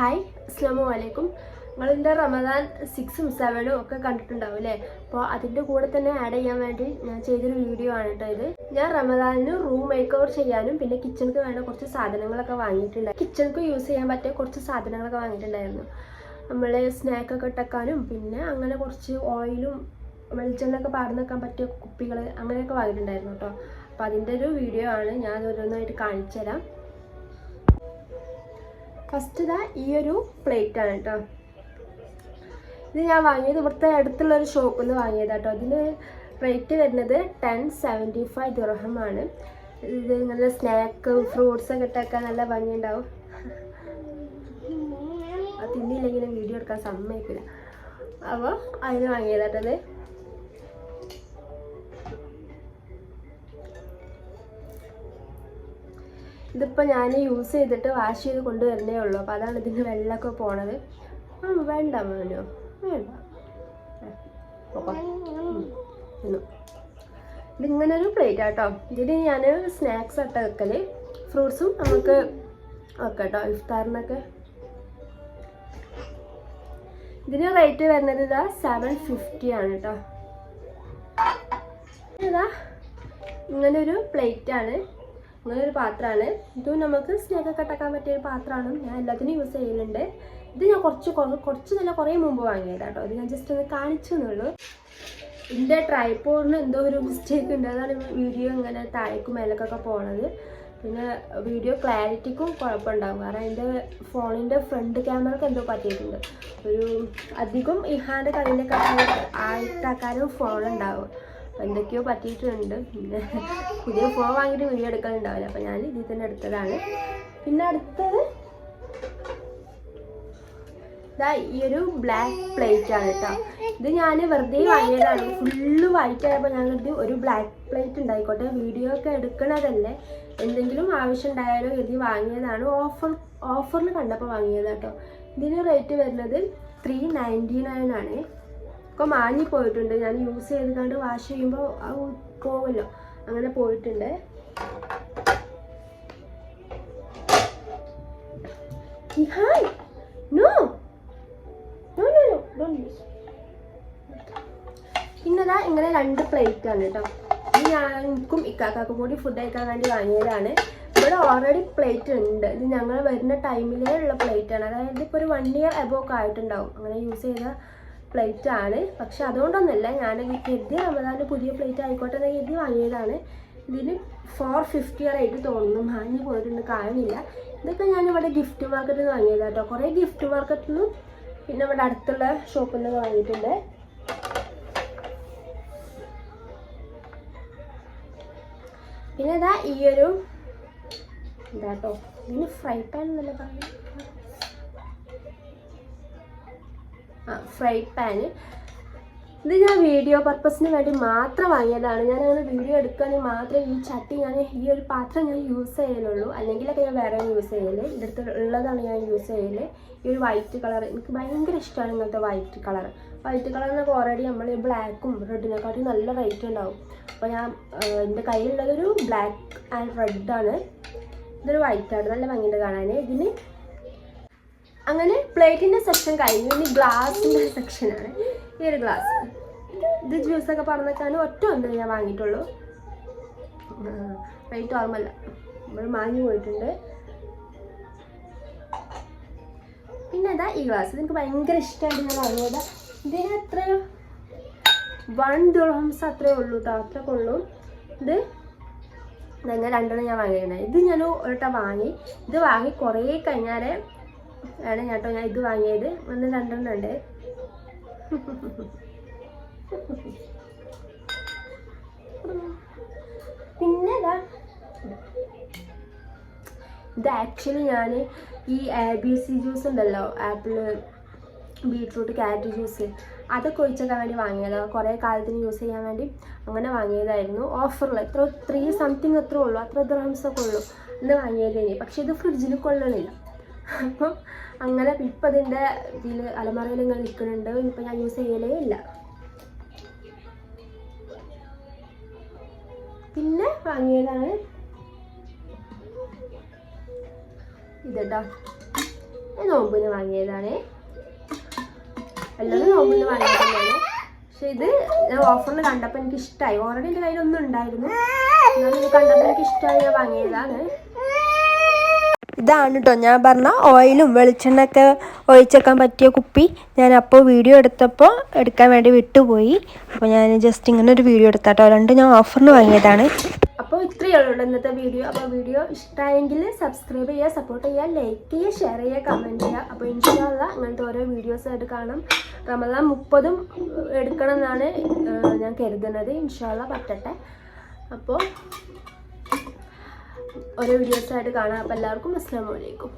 Hi അസ്സാമു അലൈക്കും. നിങ്ങളിന്റെ റമദാൻ സിക്സും സെവനും ഒക്കെ കണ്ടിട്ടുണ്ടാവും അല്ലേ അപ്പോൾ അതിന്റെ കൂടെ തന്നെ ആഡ് ചെയ്യാൻ വേണ്ടി ഞാൻ ചെയ്തൊരു വീഡിയോ ആണ് കേട്ടോ ഇത്. ഞാൻ റമദാനിന് റൂം മേക്ക് ഓവർ ചെയ്യാനും പിന്നെ കിച്ചണിക്ക് വേണ്ട കുറച്ച് സാധനങ്ങളൊക്കെ വാങ്ങിയിട്ടുണ്ട് കിച്ചണിക്ക് യൂസ് ചെയ്യാൻ പറ്റിയ കുറച്ച് സാധനങ്ങളൊക്കെ വാങ്ങിയിട്ടുണ്ടായിരുന്നു. നമ്മൾ സ്നാക്കൊക്കെ ഇട്ടക്കാനും പിന്നെ അങ്ങനെ കുറച്ച് ഓയിലും വെളിച്ചെണ്ണയൊക്കെ പാർന്ന് വെക്കാൻ പറ്റിയ കുപ്പികൾ അങ്ങനെയൊക്കെ വാങ്ങിയിട്ടുണ്ടായിരുന്നു കേട്ടോ അപ്പോൾ അതിന്റെ ഒരു വീഡിയോ ആണ് ഞാൻ ഓരോന്നായിട്ട് കാണിച്ചു തരാം ഫസ്റ്റ് ഇതാ ഈ ഒരു പ്ലേറ്റ് ആണ് കേട്ടോ. ഇത് ഞാൻ വാങ്ങിയത് ഇവിടുത്തെ അടുത്തുള്ള ഒരു ഷോപ്പിൽ നിന്ന് വാങ്ങിയതാ കേട്ടോ. ഇതിന് റേറ്റ് വരുന്നത് ടെൻ സെവന്റി ഫൈവ് ദുർഹമാണ് ഇത് നല്ല സ്നാക്ക് ഫ്രൂട്ട്സ് ഒക്കെ ഇട്ടൊക്കെ നല്ല ഭംഗിയുണ്ടാവും. അത് തിന്നില്ലെങ്കിൽ വീഡിയോ എടുക്കാൻ സമ്മതിക്കില്ല അപ്പോൾ അതിന് വാങ്ങിയതാട്ടത് ഇതിപ്പോൾ ഞാൻ യൂസ് ചെയ്തിട്ട് വാഷ് ചെയ്ത് കൊണ്ടുവരുന്നേ ഉള്ളൂ. അപ്പോൾ അതാണ് ഇതിന്റെ വെള്ളമൊക്കെ പോണത്. ആ വേണ്ട മോനോ. വേണ്ട. ഇതിങ്ങനെ ഒരു പ്ലേറ്റ് ആട്ടോ ഇതിന് ഞാൻ സ്നാക്സ് ആട്ട വെക്കൽ ഫ്രൂട്ട്സും നമുക്ക് വെക്കാട്ടോ. കേട്ടോ ഇഫ്താറിനൊക്കെ. ഇതിന് റേറ്റ് വരുന്നത് ഇതാ സെവൻ ഫിഫ്റ്റി ആണ് കേട്ടോ ഇതാ ഇങ്ങനൊരു പ്ലേറ്റ് ഒരു ഇങ്ങനെ ഒരു പാത്രമാണ്. ഇതും നമുക്ക് സ്നാക്കൊക്കെ കട്ടാക്കാൻ പറ്റിയ ഒരു പാത്രമാണ്. ഞാൻ എല്ലാത്തിനും യൂസ് ചെയ്യലുണ്ട്. ഇത് ഞാൻ കുറച്ച് കുറച്ച് നല്ല കുറേ മുമ്പ് വാങ്ങിയതാണ് കേട്ടോ ഇത് ഞാൻ ജസ്റ്റ് ഒന്ന് കാണിച്ചു എന്നുള്ളൂ എന്റെ ട്രൈപ്പോഡിന് എന്തോ ഒരു മിസ്റ്റേക്ക് ഉണ്ട് അതാണ് വീഡിയോ ഇങ്ങനെ താഴേക്കും മേലക്കൊക്കെ പോണത്. പിന്നെ വീഡിയോ ക്ലാരിറ്റിക്കും കുഴപ്പമുണ്ടാകും കാരണം എന്റെ ഫോണിന്റെ ഫ്രണ്ട് ക്യാമറക്ക് എന്തോ പറ്റിയിട്ടുണ്ട്. ഒരു അധികം ഇഹാന്റെ കയ്യിലൊക്കെ ആയിട്ടാക്കാനും അപ്പോൾ എന്തൊക്കെയോ പറ്റിയിട്ടുണ്ട്. പിന്നെ പുതിയ ഫോൺ വാങ്ങിയിട്ട് വീഡിയോ എടുക്കലുണ്ടാവില്ല. അപ്പം ഞാൻ ഇതിൽ തന്നെ എടുത്തതാണ്. പിന്നെ അടുത്തത് ഇതാ ഈ ഒരു ബ്ലാക്ക് പ്ലേറ്റ് ആണ് കേട്ടോ. ഇത് ഞാൻ വെറുതെ വാങ്ങിയതാണ്. ഫുള്ള് വൈറ്റ് ആയപ്പോൾ ഞാൻ കരുതി ഒരു ബ്ലാക്ക് പ്ലേറ്റ് ഉണ്ടായിക്കോട്ടെ. വീഡിയോ ഒക്കെ എടുക്കണതല്ലേ. എന്തെങ്കിലും ആവശ്യം ഉണ്ടായാലോ കരുതി വാങ്ങിയതാണ്. ഓഫർ ഓഫറിൽ കണ്ടപ്പോൾ വാങ്ങിയതാട്ടോ ഇതിന് റേറ്റ് വരുന്നത് ത്രീ നയന്റി നയൻ ആണ്. ഇപ്പോൾ മാഞ്ഞി പോയിട്ടുണ്ട്. ഞാൻ യൂസ് ചെയ്ത് കണ്ട് വാഷ് ചെയ്യുമ്പോൾ പോവല്ലോ. അങ്ങനെ പോയിട്ടുണ്ട്. ഹായ് ഇങ്ങനെ രണ്ട് പ്ലേറ്റ് ആണ് കേട്ടോ ഇത് ഞങ്ങൾക്കും ഇക്കാക്കും കൂടി ഫുഡ് കഴിക്കാൻ വേണ്ടി വാങ്ങിയതാണ്. ഇവിടെ ഓൾറെഡി പ്ലേറ്റ് ഉണ്ട്. ഇത് ഞങ്ങൾ വരുന്ന ടൈമിലേ ഉള്ള പ്ലേറ്റ് ആണ്. അതായത് ഇപ്പോൾ ഒരു വൺ ഇയർ എബോക്ക് ആയിട്ടുണ്ടാവും. അങ്ങനെ യൂസ് ചെയ്ത പ്ലേറ്റ് ആണ് പക്ഷെ അതുകൊണ്ടൊന്നുമല്ല ഞാൻ കരുതി റമദാന്റെ പുതിയ പ്ലേറ്റ് ആയിക്കോട്ടെ എന്ന് കരുതി വാങ്ങിയതാണ്. ഇതിന് ഫോർ ഫിഫ്റ്റി ആയിട്ട് തോന്നുന്നു. മാഞ്ഞു പോയിട്ടുണ്ട് കാണുന്നില്ല ഇതൊക്കെ ഞാൻ ഇവിടെ ഗിഫ്റ്റ് മാർക്കറ്റിൽ നിന്ന് വാങ്ങിയതാണ് കേട്ടോ കുറേ ഗിഫ്റ്റ് മാർക്കറ്റിൽ നിന്നും പിന്നെ ഇവിടെ അടുത്തുള്ള ഷോപ്പിൽ നിന്ന് വാങ്ങിയിട്ടുണ്ട്. പിന്നെ ഇതാ ഈ ഒരു ഇതാട്ടോ ഇതിന് ഫ്രൈ പാൻ എന്നല്ലേ പറയുന്നത്? Fry pan. ഇത് ഞാൻ വീഡിയോ പർപ്പസിന് വേണ്ടി മാത്രം വാങ്ങിയതാണ്. ഞാൻ അങ്ങനെ വീഡിയോ എടുക്കുകയാണെങ്കിൽ മാത്രമേ ഈ ചട്ടി ഞാൻ ഈ ഒരു പാത്രം ഞാൻ യൂസ് ചെയ്യലുള്ളൂ. അല്ലെങ്കിലൊക്കെ ഞാൻ വേറെ യൂസ് ചെയ്യൽ. ഇവിടുത്തെ ഉള്ളതാണ് ഞാൻ യൂസ് ചെയ്യൽ. ഈ ഒരു വൈറ്റ് കളർ എനിക്ക് ഭയങ്കര ഇഷ്ടമാണ് ഇങ്ങനത്തെ വൈറ്റ് കളർ വൈറ്റ് കളർ എന്നൊക്കെ ഓൾറെഡി നമ്മൾ ബ്ലാക്കും റെഡിനെക്കാട്ടും നല്ല റേറ്റ് ഉണ്ടാവും. അപ്പോൾ ഞാൻ എന്റെ കയ്യിലുള്ളതൊരു ബ്ലാക്ക് ആൻഡ് റെഡാണ്. ഇതൊരു വൈറ്റ് ആണ്. നല്ല ഭംഗിയുണ്ട് കാണാൻ ഇതിന് അങ്ങനെ പ്ലേറ്റിന്റെ സെക്ഷൻ കഴിഞ്ഞു. ഇനി ഗ്ലാസിന്റെ സെക്ഷനാണ്. ഈ ഒരു ഗ്ലാസ്. ഇത് ജ്യൂസൊക്കെ പറഞ്ഞേക്കാൻ ഒറ്റ ഒന്നേ ഞാൻ വാങ്ങിയിട്ടുള്ളൂ. റേറ്റ് ഓർമ്മല്ല നമ്മൾ മാഞ്ഞു പോയിട്ടുണ്ട്. പിന്നെ അതാ ഈ ഗ്ലാസ്. എനിക്ക് ഭയങ്കര ഇഷ്ടമായിട്ട് ഞാൻ വാങ്ങിയത്. ഇതിന് എത്രയോ വൺ ദുർഹംസ് അത്രേ ഉള്ളൂ കേട്ടോ അത്രയൊക്കെ ഇത് ഇതങ്ങനെ രണ്ടെണ്ണം ഞാൻ വാങ്ങിയിരുന്നത് ഇത് ഞാൻ ഒരട്ട വാങ്ങി. ഇത് വാങ്ങി കുറേ കഴിഞ്ഞാലേ ആണ് കേട്ടോ ഞാൻ ഇത് വാങ്ങിയത്. ഒന്ന് രണ്ടെണ്ണം ഉണ്ട് പിന്നെ ഇതാ ആക്ച്വലി ഞാൻ ഈ ബി സി ജ്യൂസ് ഉണ്ടല്ലോ ആപ്പിൾ ബീട്രൂട്ട് ക്യാരറ്റ് ജ്യൂസ് അതൊക്കെ ഒഴിച്ചൊക്കെ വേണ്ടി വാങ്ങിയതാണ് കുറേ കാലത്തിന് യൂസ് ചെയ്യാൻ വേണ്ടി അങ്ങനെ വാങ്ങിയതായിരുന്നു. ഓഫറിൽ എത്ര ത്രീ സംതിങ് എത്ര ഉള്ളൂ. അത്ര ദ്രംസ് ഒക്കെ ഉള്ളൂ. എന്ന് വാങ്ങിയതേനി പക്ഷേ ഇത് ഫ്രിഡ്ജിൽ കൊള്ളണില്ല. അപ്പം അങ്ങനെ ഇപ്പം അതിന്റെ ഇതിൽ അലമാറയിൽ ഇങ്ങനെ നിൽക്കുന്നുണ്ട്. ഇപ്പം ഞാൻ യൂസ് ചെയ്യലേ ഇല്ല. പിന്നെ വാങ്ങിയതാണ് ഇതട്ടോ. നോമ്പിന് വാങ്ങിയതാണ്. എല്ലാവരും നോമ്പിന് വാങ്ങിയതാണ്. പക്ഷെ ഇത് ഞാൻ ഓഫറിൽ കണ്ടപ്പോൾ എനിക്ക് ഇഷ്ടമായി ഓൾറെഡി എന്റെ കയ്യിലൊന്നും ഉണ്ടായിരുന്നു. കണ്ടപ്പോൾ എനിക്ക് ഇഷ്ടമായി വാങ്ങിയതാണ്. ഇതാണ് കേട്ടോ ഞാൻ പറഞ്ഞ ഓയിലും വെളിച്ചെണ്ണയൊക്കെ ഒഴിച്ചേക്കാൻ പറ്റിയ കുപ്പി. ഞാൻ അപ്പോൾ വീഡിയോ എടുത്തപ്പോൾ എടുക്കാൻ വേണ്ടി വിട്ടുപോയി. അപ്പോൾ ഞാൻ ജസ്റ്റ് ഇങ്ങനെ ഒരു വീഡിയോ എടുത്താട്ടോ രണ്ട് ഞാൻ ഓഫറിന് വാങ്ങിയതാണ്. അപ്പോൾ ഇത്രയേ ഉള്ളൂ ഇന്നത്തെ വീഡിയോ അപ്പോൾ വീഡിയോ ഇഷ്ടമായെങ്കിൽ സബ്സ്ക്രൈബ് ചെയ്യുക സപ്പോർട്ട് ചെയ്യുക ലൈക്ക് ചെയ്യുക ഷെയർ ചെയ്യുക കമന്റ് ചെയ്യുക. അപ്പോൾ ഇൻഷാല്ല അങ്ങനത്തെ ഓരോ വീഡിയോസ് ആയിട്ട് കാണാം. റമദാൻ മുപ്പതും എടുക്കണം എന്നാണ് ഞാൻ കരുതുന്നത്. ഇൻഷാല്ല പറ്റട്ടെ. അപ്പോൾ ഓരോ വീഡിയോസായിട്ട് കാണാം. അപ്പോൾ എല്ലാവർക്കും അസ്സാം വലൈക്കും